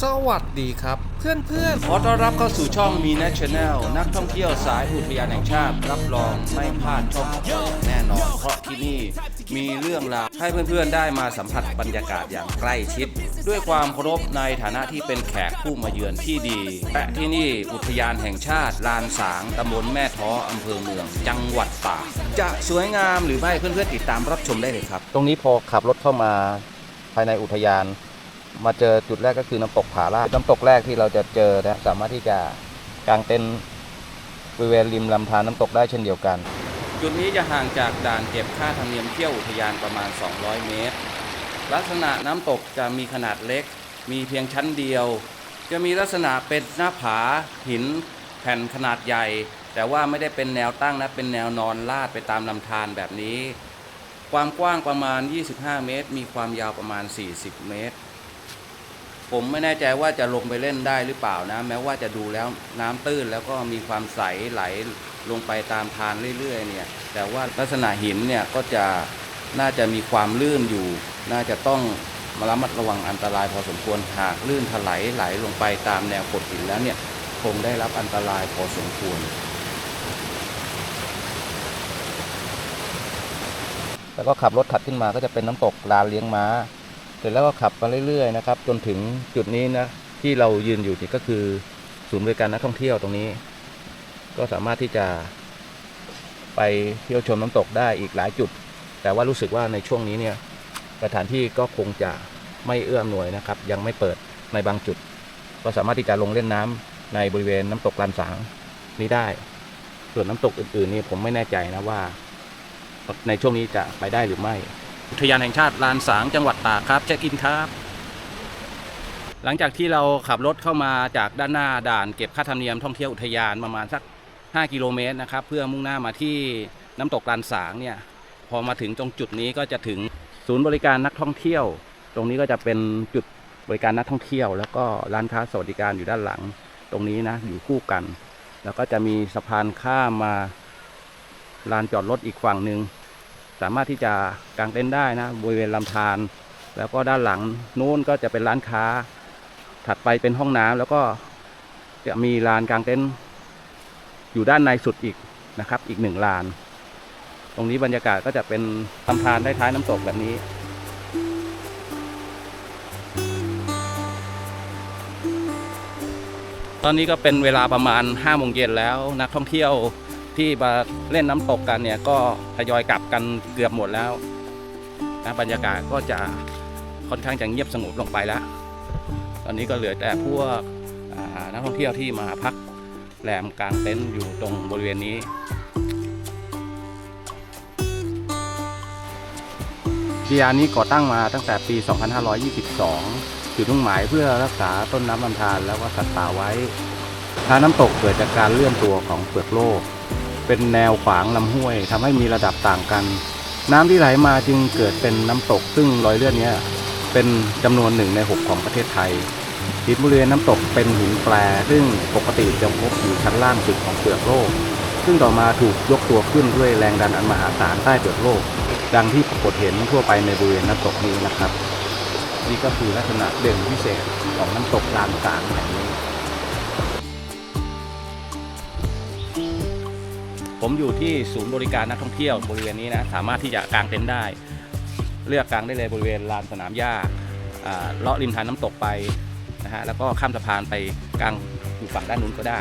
สวัสดีครับเพื่อนเพื่อนๆ ขอต้อนรับเข้าสู่ช่องมีน c h แนลนักท่องเที่ยวสายอุทยานแห่งชาติ รับรองไม่พลาดช่องของเราอย่างแน่นอน เพราะที่นี่มีเรื่องราวให้เพื่อนๆได้มาสัมผัสบรรยากาศอย่างใกล้ชิด ด้วยความเคารพในฐานะที่เป็นแขกผู้มาเยือนที่ดีและที่นี่อุทยานแห่งชาติ ลานสางตำบลแม่ท้ออำเภอเมือง จังหวัดตากจะสวยงามหรือไม่เพื่อนๆติดตามรับชมได้เลยครับ ตรงนี้พอขับรถเข้ามาภายในอุทยาน มาเจอจุดแรกก็คือน้ำตกผาลาดน้ำตกแรกที่เราจะเจอนะสามารถที่จะกางเต็นท์บริเวณริมลำธารน้ำตกได้เช่นเดียวกัน จุดนี้จะห่างจากด่านเก็บค่าธรรมเนียมเที่ยวอุทยานประมาณ 200 เมตร ลักษณะน้ำตกจะมีขนาดเล็ก มีเพียงชั้นเดียว จะมีลักษณะเป็นหน้าผาหิน แผ่นขนาดใหญ่ แต่ว่าไม่ได้เป็นแนวตั้งนะเป็นแนวนอนลาดไปตามลำธารแบบนี้ ความกว้างประมาณ 25 เมตร มีความยาวประมาณ 40 เมตร ผมไม่แน่ใจว่าจะลงไปเล่นได้หรือเปล่านะ แม้ว่าจะดูแล้วน้ำตื้นแล้วก็มีความใสไหลลงไปตามทานเรื่อยๆเนี่ย แต่ว่าลักษณะหินเนี่ยก็จะน่าจะมีความลื่นอยู่ น่าจะต้องมาระมัดระวังอันตรายพอสมควรหากลื่นถลายไหลลงไปตามแนวโขดหินแล้วเนี่ยคงได้รับอันตรายพอสมควร แล้วก็ขับรถถัดขึ้นมาก็จะเป็นน้ำตกลานเลี้ยงม้า เสร็จแล้วก็ขับมาเรื่อยๆนะครับ จนถึงจุดนี้นะที่เรายืนอยู่นี่ก็คือศูนย์บริการนักท่องเที่ยวตรงนี้ ก็สามารถที่จะ ไปเที่ยวชมน้ำตกได้อีกหลายจุด แต่ว่ารู้สึกว่าในช่วงนี้เนี่ยสถานที่ก็คงจะไม่เอื้ออำนวยนะครับ ยังไม่เปิดในบางจุด ก็สามารถที่จะลงเล่นน้ำในบริเวณน้ำตกลานสางนี้ได้ ส่วนน้ำตกอื่นๆนี่ผมไม่แน่ใจนะว่า ในช่วงนี้จะไปได้หรือไม่ อุทยานแห่งชาติลานสางจังหวัดตากครับเช็คอินครับ หลังจากที่เราขับรถเข้ามาจากด้านหน้าด่านเก็บค่าธรรมเนียมท่องเที่ยวอุทยานประมาณสัก 5 กิโลเมตรนะครับเพื่อมุ่งหน้ามาที่น้ำตกลานสางเนี่ยพอมาถึงตรงจุดนี้ก็จะถึงศูนย์บริการนักท่องเที่ยว ตรงนี้ก็จะเป็นจุดบริการนักท่องเที่ยว แล้วก็ร้านค้าสวัสดิการอยู่ด้านหลังตรงนี้นะอยู่คู่กัน แล้วก็จะมีสะพานข้ามมาลานจอดรถอีกฝั่งหนึ่ง สามารถที่จะกางเต็นท์ได้นะบริเวณลำธารแล้วก็ด้านหลังนู้นก็จะเป็นร้านค้า ถัดไปเป็นห้องน้ำแล้วก็จะมีลานกางเต็นท์อยู่ด้านในสุดอีกนะครับ อีกหนึ่งลาน ตรงนี้บรรยากาศก็จะเป็นลำธารท้ายน้ำตกแบบนี้ตอนนี้ก็เป็นเวลาประมาณ5โมงเย็นแล้วนักท่องเที่ยว ที่มาเล่นน้ำตกกันเนี่ยก็ทยอยกลับกันเกือบหมดแล้วนะบรรยากาศก็จะค่อนข้างจะเงียบสงบลงไปแล้ว ตอนนี้ก็เหลือแต่พวกนักท่องเที่ยวที่มาพักแรมกลางเต็นท์อยู่ตรงบริเวณนี้อุทยานี้ก่อตั้งมาตั้งแต่ปี 2522 จุดมุ่งหมายเพื่อรักษาต้นน้ำลำธารแล้วก็สัตว์ป่าไว้ทาน้ำตกเกิดจากการเลื่อนตัวของเปลือกโลก เป็นแนวขวางลำห้วยทำให้มีระดับต่างกัน น้ำที่ไหลมาจึงเกิดเป็นน้ำตก ซึ่งรอยเลื่อนนี้เป็นจำนวนหนึ่งในหกของประเทศไทยหินบริเวณน้ำตกเป็นหินแปรซึ่งปกติจะพบอยู่ชั้นล่างสุดของเปลือกโลก ซึ่งต่อมาถูกยกตัวขึ้นด้วยแรงดันอันมหาศาลใต้เปลือกโลก ดังที่ปรากฏเห็นทั่วไปในบริเวณน้ำตกนี้นะครับ นี่ก็คือลักษณะเด่นพิเศษของน้ำตกลานสางแห่งนี้ ผมอยู่ที่ศูนย์บริการนักท่องเที่ยวบริเวณนี้นะสามารถที่จะกางเต็นท์ได้ เลือกกางได้เลยบริเวณลานสนามหญ้าเลาะริมทานน้ำตกไปนะฮะแล้วก็ข้ามสะพานไปกางอยู่ฝั่งด้านนู้นก็ได้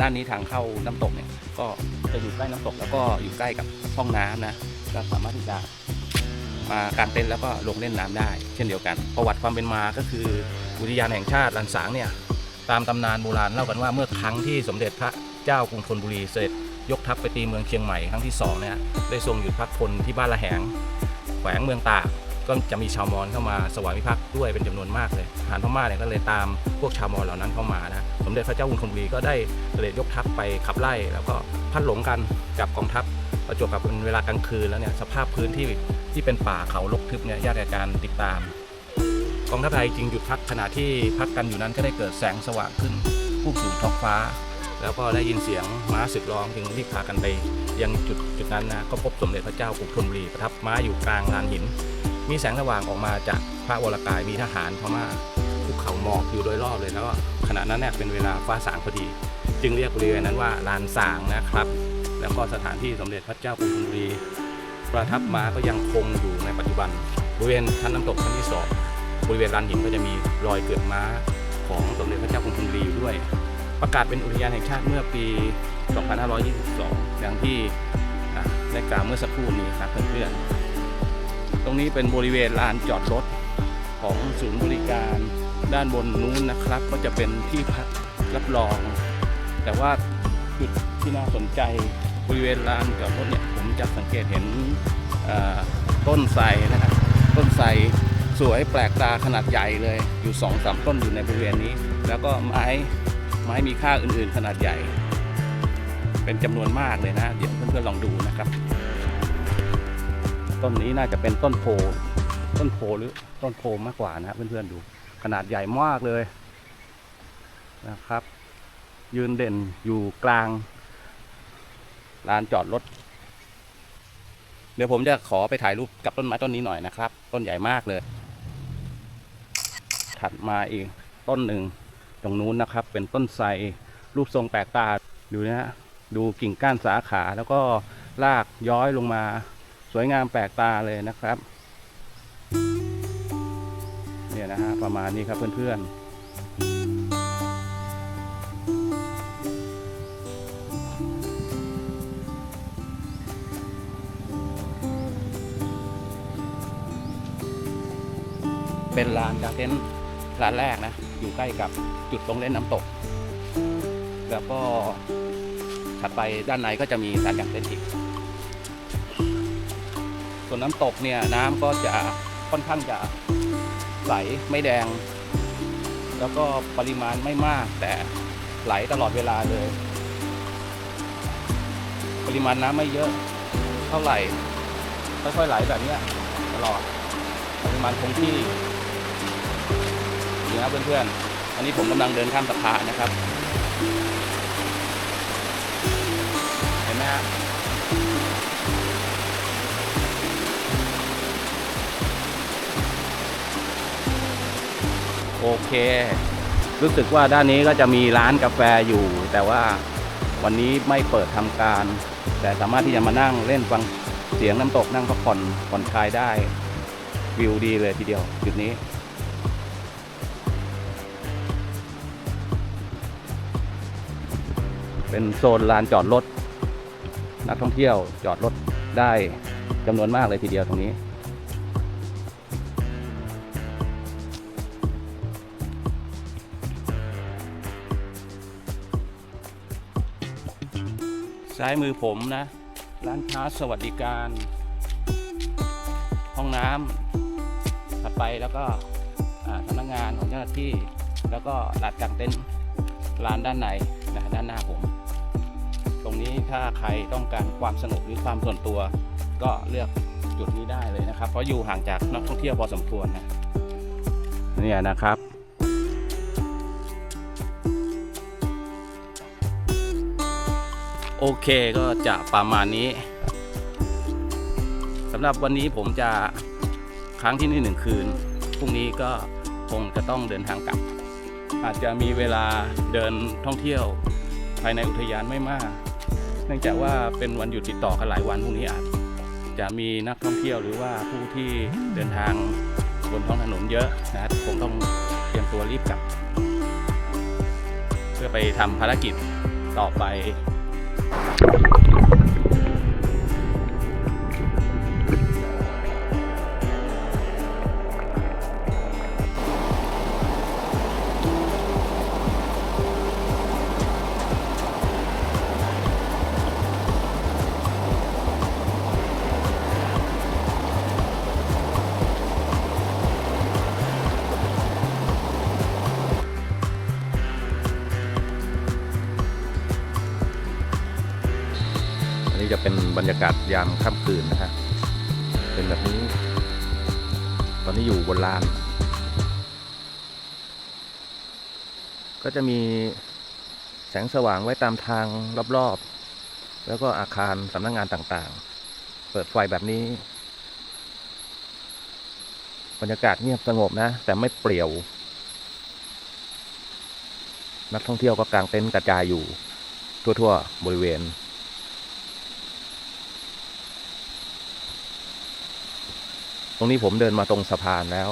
ด้านนี้ทางเข้าน้ำตกเนี่ยก็จะอยู่ใกล้น้ำตกแล้วก็อยู่ใกล้กับห้องน้ำนะก็สามารถที่จะมากางเต็นท์แล้วก็ลงเล่นน้ำได้ เช่นเดียวกัน ประวัติความเป็นมาก็คืออุทยานแห่งชาติลันสางเนี่ยตามตำนานโบราณเล่ากันว่าเมื่อครั้งที่สมเด็จพระเจ้ากรุงธนบุรีเสด็จ ยกทัพไปตีเมืองเชียงใหม่ครั้งที่สองเนี่ยได้ทรงหยุดพักพลที่บ้านละแหงแขวงเมืองตากก็จะมีชาวมอญเข้ามาสวามิภักดิ์ด้วยเป็นจำนวนมากเลยทหารพม่าเนี่ยก็เลยตามพวกชาวมอญเหล่านั้นเข้ามานะสมเด็จพระเจ้ากรุงธนบุรีก็ได้เสด็จยกทัพไปขับไล่ แล้วก็พัดหลงกันกับกองทัพประจวบกับเป็นเวลากลางคืนแล้วเนี่ยสภาพพื้นที่ที่เป็นป่าเขารกทึบเนี่ยยากแก่การติดตามกองทัพไทยจึงหยุดพักขณะที่พักกันอยู่นั้นก็ได้เกิดแสงสว่างขึ้นพุ่งสู่ท้องฟ้า แล้วก็ได้ยินเสียงม้าศึกร้องจึงรีบพากันไป ยังจุดจุดนั้นนะก็พบสมเด็จพระเจ้ากรุงธนบุรีประทับม้าอยู่กลางลานหิน มีแสงสว่างออกมาจากพระวรกายมีทหารพม่าภูเขาหมอกอยู่โดยรอบเลยแล้วขณะนั้นเนี่ยเป็นเวลาฟ้าสางพอดี จึงเรียกบริเวณนั้นว่าลานสางนะครับ แล้วก็สถานที่สมเด็จพระเจ้ากรุงธนบุรีประทับม้าก็ยังคงอยู่ในปัจจุบันบริเวณชั้นน้ำตกชั้นที่สองบริเวณลานหินก็จะมีรอยเกิดม้าของสมเด็จพระเจ้ากรุงธนบุรีอยู่ด้วย ประกาศเป็นอุทยานแห่งชาติเมื่อปี 2522 อย่างที่ได้กล่าวเมื่อสักครู่นี้ครับเพื่อนๆ ตรงนี้เป็นบริเวณลานจอดรถของศูนย์บริการด้านบนนู้นนะครับ ก็จะเป็นที่พักรับรอง แต่ว่าจุดที่น่าสนใจบริเวณลานจอดรถเนี่ยผมจะสังเกตเห็นต้นไทรนะครับต้นไทรสวยแปลกตาขนาดใหญ่เลยอยู่สองสามต้นอยู่ในบริเวณนี้ แล้วก็ไม้ ไม้มีค่าอื่นๆ ขนาดใหญ่ เป็นจำนวนมากเลยนะ เดี๋ยวเพื่อนๆลองดูนะครับ ต้นนี้น่าจะเป็นต้นโพต้นโพหรือต้นโพมากกว่านะเพื่อนๆดู ขนาดใหญ่มากเลยนะครับ ยืนเด่นอยู่กลางลานจอดรถ เดี๋ยวผมจะขอไปถ่ายรูปกับต้นไม้ต้นนี้หน่อยนะครับ ต้นใหญ่มากเลย ถัดมาอีกต้นหนึ่ง ตรงนู้นนะครับ เป็นต้นไทรรูปทรงแปลกตาดูนะฮะดูกิ่งก้านสาขาแล้วก็รากย้อยลงมา สวยงามแปลกตาเลยนะครับ เนี่ยนะฮะประมาณนี้ครับเพื่อนๆเป็นลานกางเต็นท์ลานแรกนะ อยู่ใกล้กับจุดลงเล่นน้ำตก แล้วก็ถัดไปด้านในก็จะมีลานกางเต็นท์อีกส่วนน้ำตกเนี่ยน้ำก็จะค่อนข้างจะใสไม่แดง แล้วก็ปริมาณไม่มาก แต่ไหลตลอดเวลาเลย ปริมาณน้ำไม่เยอะเท่าไหร่ค่อยๆไหลแบบนี้ตลอดปริมาณคงที่ นี่นะเพื่อนๆ อันนี้ผมกำลังเดินข้ามสะพานนะครับ เห็นไหมฮะโอเค รู้สึกว่าด้านนี้ก็จะมีร้านกาแฟอยู่ แต่ว่าวันนี้ไม่เปิดทำการ แต่สามารถที่จะมานั่งเล่นฟังเสียงน้ำตกนั่งพักผ่อนผ่อนคลายได้วิวดีเลยทีเดียวจุดนี้ เป็นโซนลานจอดรถ นักท่องเที่ยวจอดรถได้จำนวนมากเลยทีเดียวตรงนี้ ซ้ายมือผมนะ ร้านค้าสวัสดิการ ห้องน้ำถัดไปแล้วก็สำนักงานของเจ้าหน้าที่ แล้วก็ลานกางเต็นท์ร้านด้านในนะด้านหน้าผม นี้ถ้าใครต้องการความสงบหรือความส่วนตัว ก็เลือกจุดนี้ได้เลยนะครับ เพราะอยู่ห่างจากนักท่องเที่ยวพอสมควรนะเนี่ยนะครับโอเคก็จะประมาณนี้สำหรับวันนี้ผมจะค้างที่นี่หนึ่งคืนพรุ่งนี้ก็คงจะต้องเดินทางกลับ อาจจะมีเวลาเดินท่องเที่ยวภายในอุทยานไม่มาก นื่องจากว่าเป็นวันหยุดติดต่อกันหลายวันพรุ่งนี้อาจจะมีนักท่องเที่ยวหรือว่าผู้ที่เดินทางบนท้องถนนเยอะนะคงต้องเตรียมตัวรีบกลับ เพื่อไปทำภารกิจต่อไปากาศยามค่ำคืนนะครับเป็นแบบนี้ ตอนนี้อยู่บนลาน ก็จะมีแสงสว่างไว้ตามทางรอบๆ แล้วก็อาคารสำนักงงานต่างๆ เปิดไฟแบบนี้ บรรยากาศเงียบสงบนะ แต่ไม่เปลี่ยว นักท่องเที่ยวก็กางเต็นท์กระจายอยู่ทั่ว ๆ บริเวณ ตรงนี้ผมเดินมาตรงสะพานแล้ว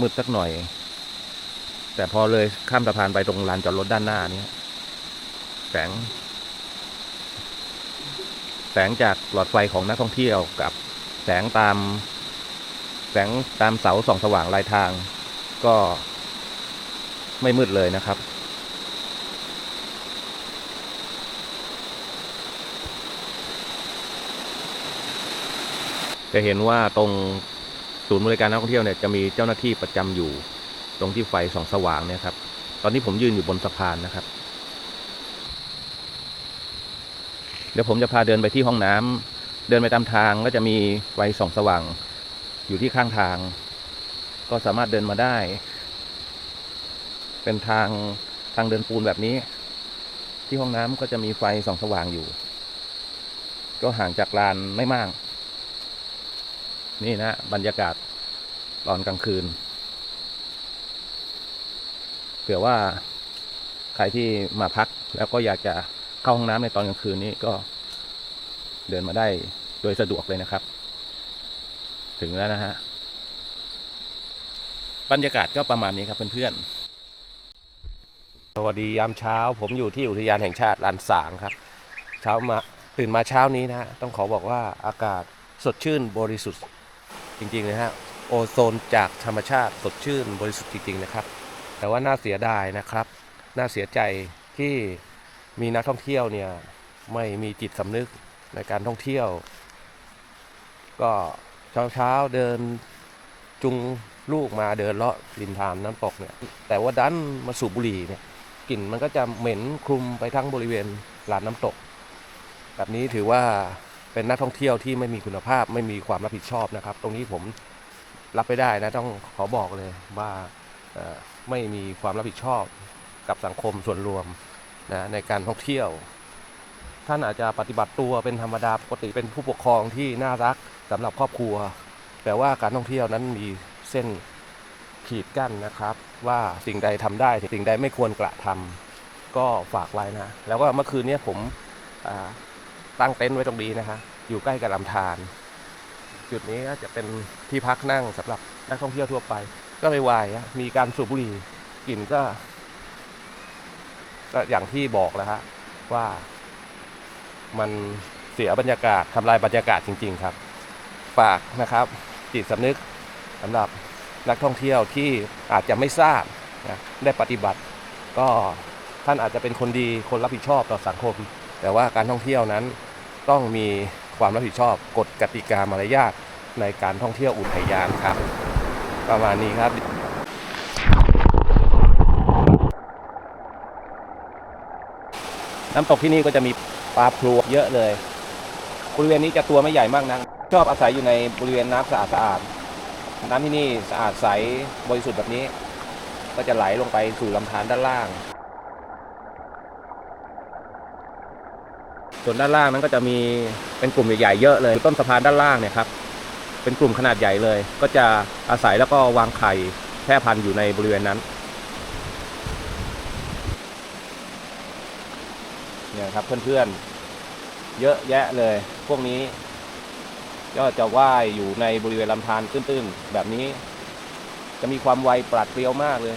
มืดสักหน่อย แต่พอเลยข้ามสะพานไปตรงลานจอดรถด้านหน้านี้แสง แสงจากหลอดไฟของนักท่องเที่ยวกับแสงตาม แสงตามเสาส่องสว่างลายทาง ก็ไม่มืดเลยนะครับ จะเห็นว่าตรงศูนย์บริการนักท่องเที่ยวเนี่ยจะมีเจ้าหน้าที่ประจำอยู่ ตรงที่ไฟส่องสว่างเนี่ยครับ ตอนนี้ผมยืนอยู่บนสะพานนะครับ เดี๋ยวผมจะพาเดินไปที่ห้องน้ำเดินไปตามทางก็จะมีไฟส่องสว่าง อยู่ที่ข้างทาง ก็สามารถเดินมาได้ เป็นทางทางเดินปูนแบบนี้ ที่ห้องน้ำก็จะมีไฟส่องสว่างอยู่ ก็ห่างจากลานไม่มาก นี่นะบรรยากาศตอนกลางคืน เผื่อว่าใครที่มาพักแล้วก็อยากจะเข้าห้องน้ำในตอนกลางคืนนี้ก็เดินมาได้โดยสะดวกเลยนะครับ ถึงแล้วนะฮะ บรรยากาศก็ประมาณนี้ครับเพื่อนๆ สวัสดียามเช้า ผมอยู่ที่อุทยานแห่งชาติลานสางครับ เช้ามาตื่นมาเช้านี้นะฮะต้องขอบอกว่าอากาศสดชื่นบริสุทธิ์ จริงๆเลยฮะโอโซนจากธรรมชาติสดชื่นบริสุทธิ์จริงๆนะครับ แต่ว่าน่าเสียดายนะครับ น่าเสียใจที่มีนักท่องเที่ยวเนี่ยไม่มีจิตสำนึกในการท่องเที่ยว ก็เช้าเช้าๆเดินจุงลูกมาเดินเลาะริมทานน้ำตกเนี่ยแต่ว่าดันมาสูบบุหรี่เนี่ยกลิ่นมันก็จะเหม็นคลุมไปทั้งบริเวณลานน้ำตก แบบนี้ถือว่า เป็นนักท่องเที่ยวที่ไม่มีคุณภาพไม่มีความรับผิดชอบนะครับ ตรงนี้ผมรับไม่ได้นะต้องขอบอกเลยว่าไม่มีความรับผิดชอบกับสังคมส่วนรวมนะในการท่องเที่ยว ท่านอาจจะปฏิบัติตัวเป็นธรรมดาปกติเป็นผู้ปกครองที่น่ารักสำหรับครอบครัว แต่ว่าการท่องเที่ยวนั้นมีเส้นขีดกั้นนะครับ ว่าสิ่งใดทำได้สิ่งใดไม่ควรกระทำก็ฝากไว้นะ แล้วก็เมื่อคืนนี้ผมอ่า ตั้งเต็นท์ไว้ตรงนี้นะฮะอยู่ใกล้กับลำธารจุดนี้ก็จะเป็นที่พักนั่งสำหรับนักท่องเที่ยวทั่วไป ก็ไม่วายฮะมีการสูบบุหรี่กลิ่นก็ก็อย่างที่บอกแล้วฮะว่ามันเสียบรรยากาศทำลายบรรยากาศจริง ๆ ครับ ฝากนะครับ จิตสำนึกสำหรับนักท่องเที่ยวที่อาจจะไม่ทราบนะได้ปฏิบัติ ก็ท่านอาจจะเป็นคนดีคนรับผิดชอบต่อสังคม แต่ว่าการท่องเที่ยวนั้น ต้องมีความรับผิดชอบกฎกติกามารยาทในการท่องเที่ยวอุทยานครับ ประมาณนี้ครับน้ำตกที่นี่ก็จะมีปลาพลูเยอะเลย บริเวณนี้จะตัวไม่ใหญ่มากนักชอบอาศัยอยู่ในบริเวณน้ำสะอาดสะอาดๆน้ำที่นี่สะอาดใสบริสุทธิ์แบบนี้ ก็จะไหลลงไปสู่ลำธารด้านล่าง ส่วนด้านล่างนั้นก็จะมีเป็นกลุ่มใหญ่ๆเยอะเลยต้นสะพานด้านล่างเนี่ยครับเป็นกลุ่มขนาดใหญ่เลย ก็จะอาศัยแล้วก็วางไข่แพร่พันธุ์อยู่ในบริเวณนั้นเนี่ยครับเพื่อนๆ เยอะแยะเลย พวกนี้ ก็จะว่ายอยู่ในบริเวณลำธารตื้นๆ แบบนี้ จะมีความไวปราดเปรียวมากเลย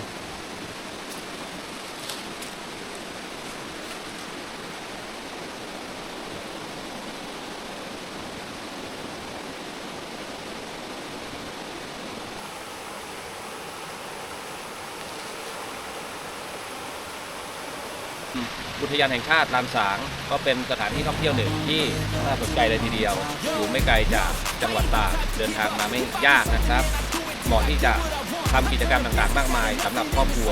อุทยานแห่งชาติลานสางก็เป็นสถานที่ท่องเที่ยวหนึ่งที่น่าสนใจเลยทีเดียว อยู่ไม่ไกลจากจังหวัดตากเดินทางมาไม่ยากนะครับ เหมาะที่จะทำกิจกรรมต่างๆ มากมายสำหรับครอบครัว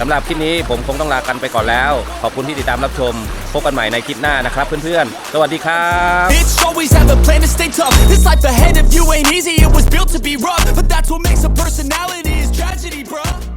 สำหรับคลิปนี้ผมคงต้องลากันไปก่อนแล้ว ขอบคุณที่ติดตามรับชม พบกันใหม่ในคลิปหน้านะครับเพื่อนๆ สวัสดีครับ Bitch, always have a plan to stay tough. This life ahead of you ain't easy, it was built to be rough. But that's what makes a personality is tragedy, bruh.